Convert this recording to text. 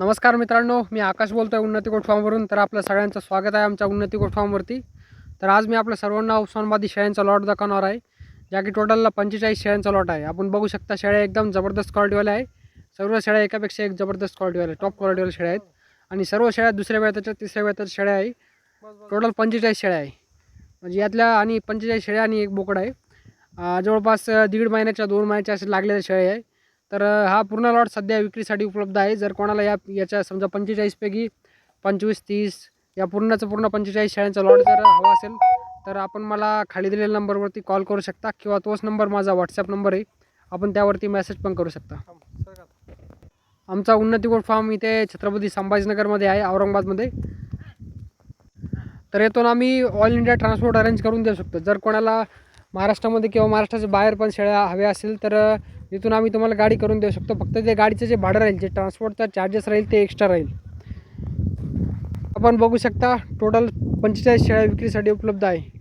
नमस्कार मित्रांनो मी आकाश बोलतो आहे उन्नती कोटफॉर्मवरून तर आपलं सगळ्यांचं स्वागत आहे आमच्या उन्नती कोटफॉर्मवरती तर आज मी आपल्या सर्वांना उस्मानबादी शेळ्यांचा लॉट दाखवणार आहे ज्या की टोटलला पंचेचाळीस शेळ्यांचा लॉट आहे. आपण बघू शकता शेळ्या एकदम जबरदस्त क्वालिटीवाल्या आहे सर्व शेळ्या एकापेक्षा एक जबरदस्त क्वालिटीवाल्या टॉप क्वालिटीवाल्या शेळ्या आहेत. आणि सर्व शेळ्या दुसऱ्या वेळाच्या तिसऱ्या वेळाच्या शेळ्या आहे. टोटल पंचेचाळीस शेळ्या आहे. म्हणजे यातल्या आणि पंचेचाळीस शेळ्या आणि एक बोकड आहे. जवळपास दीड महिन्याच्या दोन महिन्याच्या असे लागलेल्या शेळ्या आहे. तर हा पूर्ण लॉट सध्या विक्रीसाठी उपलब्ध आहे. जर कोणाला या याच्या समजा पंचेचाळीसपैकी पंचवीस तीस या पूर्णचं पूर्ण पंचेचाळीस शाळांचा लॉट जर हवा असेल तर आपण मला खाली दिलेल्या नंबरवरती कॉल करू शकता किंवा तोच नंबर माझा व्हॉट्सअप नंबर आहे. आपण त्यावरती मेसेज पण करू शकता. आमचा उन्नती गोट फार्म इथे छत्रपती संभाजीनगरमध्ये आहे औरंगाबादमध्ये. तर येथून आम्ही ऑल इंडिया ट्रान्सपोर्ट अरेंज करून देऊ शकतो. जर कोणाला महाराष्ट्रामध्ये किंवा महाराष्ट्राच्या बाहेर पण शेळ्या हव्या असेल तर तिथून आम्ही तुम्हाला गाडी करून देऊ शकतो. फक्त ते गाडीचं जे भाडं राहील जे ट्रान्सपोर्टचा चार्जेस राहील ते एक्स्ट्रा राहील. आपण बघू शकता टोटल पंचेचाळीस शेळ्या विक्रीसाठी उपलब्ध आहे.